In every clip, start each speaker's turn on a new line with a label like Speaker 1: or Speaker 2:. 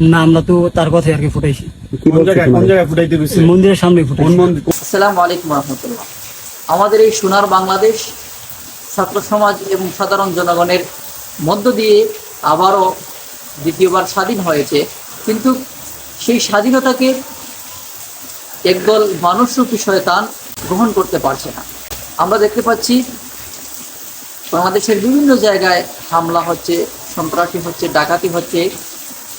Speaker 1: না আমরা তো তার কথাই আর কি ফুটাইছি। মন্দিরের সামনে
Speaker 2: কোন
Speaker 3: আসসালামু আলাইকুম রহমতুল্লাহ। আমাদের এই সোনার বাংলাদেশ ছাত্র সমাজ এবং সাধারণ জনগণের মধ্য দিয়ে আবারও দ্বিতীয়বার স্বাধীন হয়েছে। কিন্তু সেই স্বাধীনতাকে একদল মানুষরূপী শয়তান গ্রহণ করতে পারছে না। আমরা দেখতে পাচ্ছি বাংলাদেশের বিভিন্ন জায়গায় হামলা হচ্ছে সন্ত্রাসী হচ্ছে ডাকাতি হচ্ছে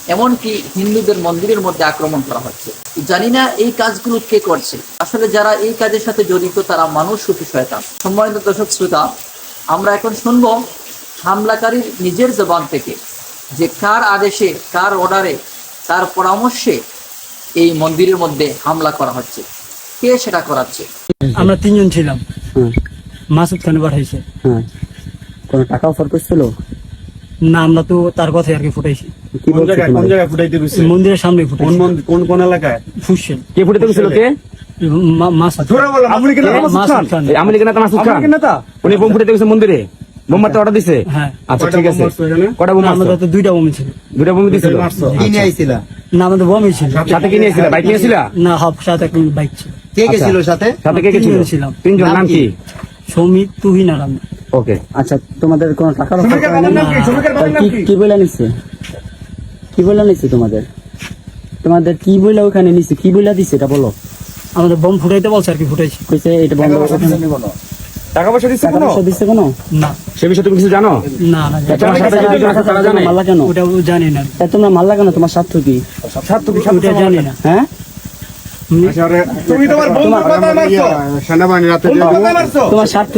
Speaker 3: এমনকি হিন্দুদের মন্দিরের মধ্যে আক্রমণ করা হচ্ছে। জানি না এই কাজগুলো কে করছে। আসলে যারা এই কাজের সাথে জড়িত তারা মানুষ সুখী শয়তান। সম্মানিত দর্শক শ্রোতা আমরা এখন শুনব হামলাকারীর নিজের জবান থেকে যে কার আদেশে কার অর্ডারে কার পরামর্শে এই মন্দিরের মধ্যে হামলা করা হচ্ছে। কে সেটা করাচ্ছে?
Speaker 1: আমরা তিনজন ছিলাম। মাসুদ খানে পাঠাইছে।
Speaker 4: হ্যাঁ কোনো টাকা অফার করছিল?
Speaker 1: না আমরা তো তার কথাই আর কি ফুটাইছি।
Speaker 2: কোন জায়গায় কোন জায়গায় ফুটাইতে গেছে
Speaker 1: মন্দিরের সামনে
Speaker 2: কোন মন্দির কোন কোন এলাকায়?
Speaker 1: ফুসছেন।
Speaker 4: কে ফুটে দিয়েছিল কে? উনি বোম মন্দিরে? অর্ডার দিছে?
Speaker 1: হ্যাঁ।
Speaker 4: আচ্ছা ঠিক আছে। কটা বোম
Speaker 1: আমাদের তো দুইটা বমি ছিল।
Speaker 4: দুটা বোম দিছিল
Speaker 5: কি নিয়ে আইছিলা?
Speaker 1: না আমাদের বমি ছিল।
Speaker 4: সাথে কি নিয়েছিল বাইক নিয়েছিল
Speaker 1: না হাফ সাথে একটা বাইক ছিল।
Speaker 5: কে গেছিল সাথে?
Speaker 4: সাথে কে কে ছিল
Speaker 1: তিনজন
Speaker 5: নাম
Speaker 4: নাম
Speaker 5: কি?
Speaker 4: কি?
Speaker 1: তুহিন আর আমি।
Speaker 4: ওকে। আচ্ছা তোমাদের কোনো টাকার অফার
Speaker 6: শ্রমিকের বাবার নাম কি? শ্রমিকের বাবার নাম
Speaker 4: কি
Speaker 6: কি?
Speaker 4: কি বলে নিচ্ছে? কি বলে নিচ্ছে তোমাদের? তোমাদের কি বলে ওখানে নিচ্ছে কি বলে দিছে এটা বলো।
Speaker 1: আমাদের বম ফুটাইতে বলছে আর কি ফুটাইছি।
Speaker 4: কইছে এটা বন্ধ
Speaker 6: টাকা পয়সা দিচ্ছে কোনো?
Speaker 4: পয়সা দিচ্ছে কোনো?
Speaker 1: না।
Speaker 4: সে বিষয়ে তুমি কিছু জানো?
Speaker 1: না না
Speaker 4: তোমার সাথে যদি কেউ থাকে তারা জানে মাল্লা কেন?
Speaker 1: ওটা জানি না।
Speaker 4: তা তোমরা মাল্লা কেন তোমার স্বার্থ কি?
Speaker 6: স্বার্থ কি?
Speaker 1: ওটা জানি না।
Speaker 4: হ্যাঁ?
Speaker 2: আচ্ছা,
Speaker 6: তুমি তোমার বন্ধুর কথা মারছো?
Speaker 2: সেনাবাহিনী রাতে
Speaker 6: বন্ধুর কথা মারছো?
Speaker 4: তোমার স্বার্থ